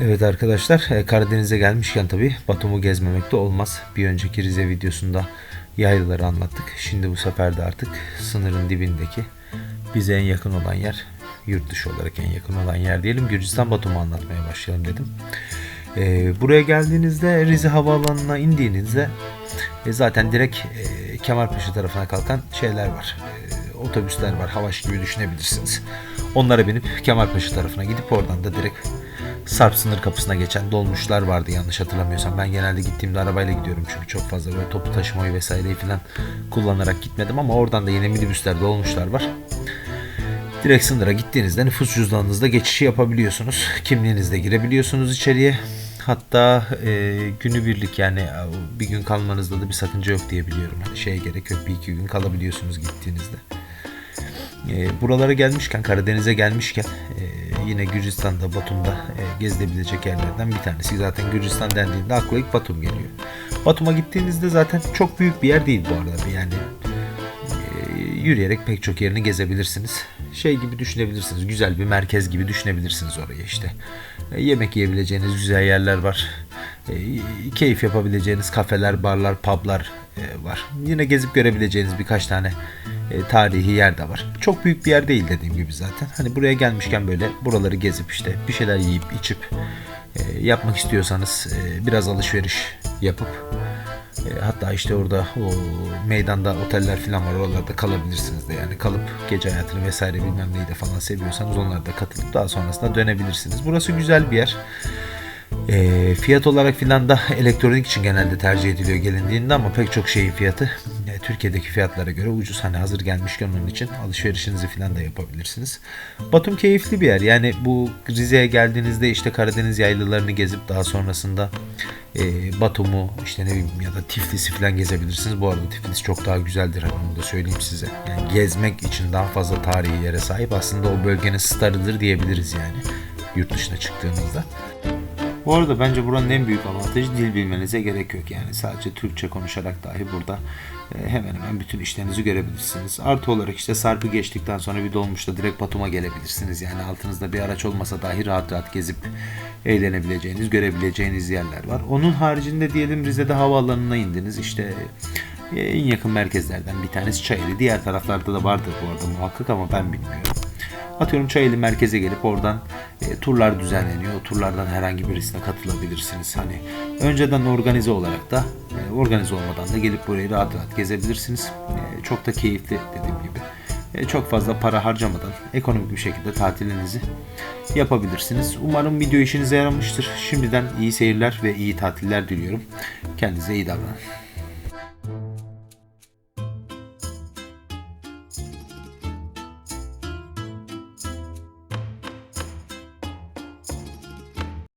Evet arkadaşlar e, Karadeniz'e gelmişken tabi Batum'u gezmemek de olmaz. Bir önceki Rize videosunda yaylaları anlattık. Şimdi bu sefer de artık sınırın dibindeki bize en yakın olan yer, yurt dışı olarak en yakın olan yer diyelim. Gürcistan Batum'u anlatmaya başlayalım dedim. E, buraya geldiğinizde Rize Havaalanı'na indiğinizde e, zaten direkt Kemalpaşa tarafına kalkan şeyler var. Otobüsler var. Havaş gibi düşünebilirsiniz. Onlara binip Kemalpaşa tarafına gidip oradan da direkt Sarp sınır kapısına geçen dolmuşlar vardı yanlış hatırlamıyorsam. Ben genelde gittiğimde arabayla gidiyorum çünkü çok fazla böyle toplu taşımayı vesaireyi falan kullanarak gitmedim ama oradan da yine minibüsler dolmuşlar var. Direkt sınıra gittiğinizde nüfus cüzdanınızda geçişi yapabiliyorsunuz. Kimliğinizle girebiliyorsunuz içeriye. Hatta e, günübirlik yani bir gün kalmanızda da bir sakınca yok diye biliyorum. Hani şeye gerek yok bir iki gün kalabiliyorsunuz gittiğinizde. E, buralara gelmişken Karadeniz'e gelmişken e, yine Gürcistan'da Batum'da e, gezilebilecek yerlerden bir tanesi. Zaten Gürcistan dendiğinde akla ilk Batum geliyor. Batum'a gittiğinizde zaten çok büyük bir yer değil bu arada. Yani e, yürüyerek pek çok yerini gezebilirsiniz. Şey gibi düşünebilirsiniz. Güzel bir merkez gibi düşünebilirsiniz orayı işte. E, yemek yiyebileceğiniz güzel yerler var. E, keyif yapabileceğiniz kafeler, barlar, publar e, var. Yine gezip görebileceğiniz birkaç tane e, tarihi yer de var. Çok büyük bir yer değil dediğim gibi zaten. Hani buraya gelmişken böyle buraları gezip işte bir şeyler yiyip içip e, yapmak istiyorsanız e, biraz alışveriş yapıp e, hatta işte orada o meydanda oteller falan var oralarda kalabilirsiniz de yani kalıp gece hayatını vesaire bilmem neyi de falan seviyorsanız onlara da katılıp daha sonrasında dönebilirsiniz. Burası güzel bir yer. E, fiyat olarak filan da elektronik için genelde tercih ediliyor gelindiğinde ama pek çok şeyin fiyatı Türkiye'deki fiyatlara göre ucuz. Hani hazır gelmişken onun için alışverişinizi filan da yapabilirsiniz. Batum keyifli bir yer. Yani bu Rize'ye geldiğinizde işte Karadeniz yaylalarını gezip daha sonrasında e, Batum'u işte ne bileyim ya da Tiflis'i filan gezebilirsiniz. Bu arada Tiflis çok daha güzeldir hani onu da söyleyeyim size. Yani gezmek için daha fazla tarihi yere sahip. Aslında o bölgenin starıdır diyebiliriz yani yurt dışına çıktığınızda. Bu arada bence buranın en büyük avantajı dil bilmenize gerek yok. Yani sadece Türkçe konuşarak dahi burada e, hemen hemen bütün işlerinizi görebilirsiniz. Artı olarak işte Sarp'ı geçtikten sonra bir dolmuşta direkt Batum'a gelebilirsiniz. Yani altınızda bir araç olmasa dahi rahat rahat gezip eğlenebileceğiniz, görebileceğiniz yerler var. Onun haricinde diyelim Rize'de havaalanına indiniz. İşte e, en yakın merkezlerden bir tanesi Çayeli. Diğer taraflarda da vardır bu arada muhakkak ama ben bilmiyorum. Atıyorum Çayeli merkeze gelip oradan e, turlar düzenleniyor. O turlardan herhangi birisine katılabilirsiniz. Hani önceden organize olarak da e, organize olmadan da gelip burayı rahat rahat gezebilirsiniz. E, çok da keyifli dediğim gibi. E, çok fazla para harcamadan ekonomik bir şekilde tatilinizi yapabilirsiniz. Umarım video işinize yaramıştır. Şimdiden iyi seyirler ve iyi tatiller diliyorum. Kendinize iyi davranın.